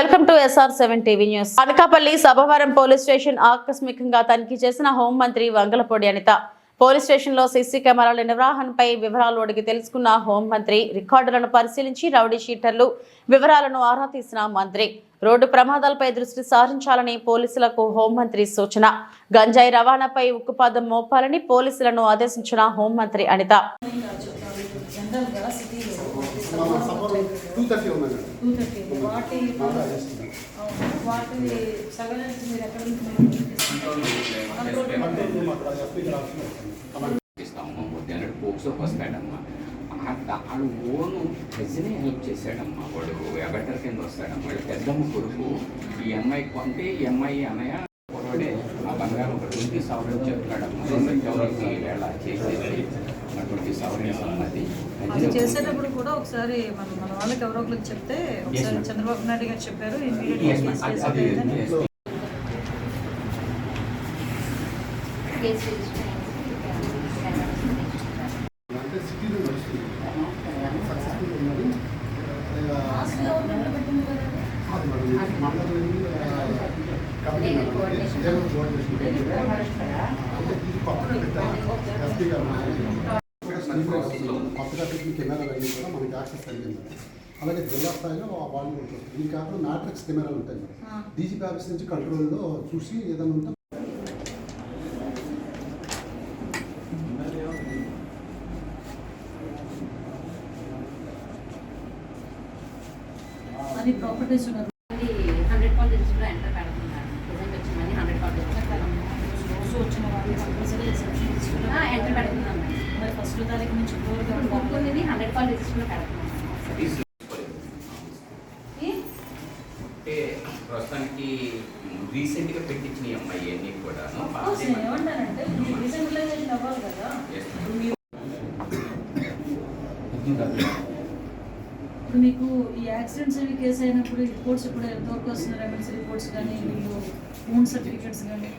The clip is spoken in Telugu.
Welcome to SR seven Anakapalli Sabhavaram police station ఆకస్మికంగా తనిఖీ చేసిన హోంమంత్రి వంగలపూడి అనిత. పోలీస్ స్టేషన్లో సీసీ కెమెరాల నిర్వహణపై వివరాలు అడిగి తెలుసుకున్న హోంమంత్రి రికార్డులను పరిశీలించి రౌడీ షీటర్లు వివరాలను ఆరా తీసిన మంత్రి. రోడ్డు ప్రమాదాలపై దృష్టి సారించాలని పోలీసులకు హోంమంత్రి సూచన. గంజాయి రవాణాపై ఉక్కుపాదం మోపాలని పోలీసులను ఆదేశించిన హోంమంత్రి అనిత. టూ థర్టీ ఉందండి టూ థర్టీ. వాటి. వాటి మీరు ఎక్కడ ఇస్తాము వస్తాడమ్మా ఓను ప్రజనే హెల్ప్ చేశాడమ్మా వాడు. ఎగటర్ కింద వస్తాడమ్మా. వాడు పెద్దమ్మ కొడుకు. ఈ అమ్మాయి కొంటే ఈ అమ్మాయి అన్నయ్య వాడే ఆ బంగారం ఒక ట్వంటీ సవరన్ చెప్తాడమ్మా ఎవరికి వేళ చేసేది ట్వంటీ సవరన్స్ అన్నది అది చేసేటప్పుడు కూడా ఒకసారి మన మన వాళ్ళకి ఎవరో ఒకరికి చెప్తే ఒకసారి. చంద్రబాబు నాయుడు గారు చెప్పారు అంటే సిటీలో నడుస్తుంది సక్సెస్ఫుల్ ఉన్నది అది మనం మండలం కొత్తగా పెట్టారు ఎస్పీ పెట్టిన కెమెరాలు అన్నీ కూడా మనకి యాక్సెస్ కలిగింది అలాగే జిల్లా స్థాయిలో వాళ్ళు ఉంటుంది దీని కాకుండా మ్యాట్రిక్స్ కెమెరాలు ఉంటాయి ఆ. డీజీపీ ఆఫీస్ నుంచి కంట్రోల్లో చూసి ఏదైనా ఉంటే అని ప్రాపర్టీస్ తారీఖు నుంచి. ఉంది హండ్రెడ్ కాల్ రిజిస్టర్ పెడుతున్నాం అంటే ప్రస్తుతానికి రీసెంట్గా పెట్టించిన ఈ అమ్మాయి అన్నీ కూడా మీరు అవ్వాలి కదా. ఇప్పుడు మీరు ఇప్పుడు మీకు ఈ యాక్సిడెంట్స్ అవి కేసు అయినప్పుడు రిపోర్ట్స్ ఇప్పుడు ఎంతవరకు వస్తున్నారు ఎమర్జెన్సీ రిపోర్ట్స్ కానీ వీళ్ళు ఓన్ సర్టిఫికేట్స్ కానీ?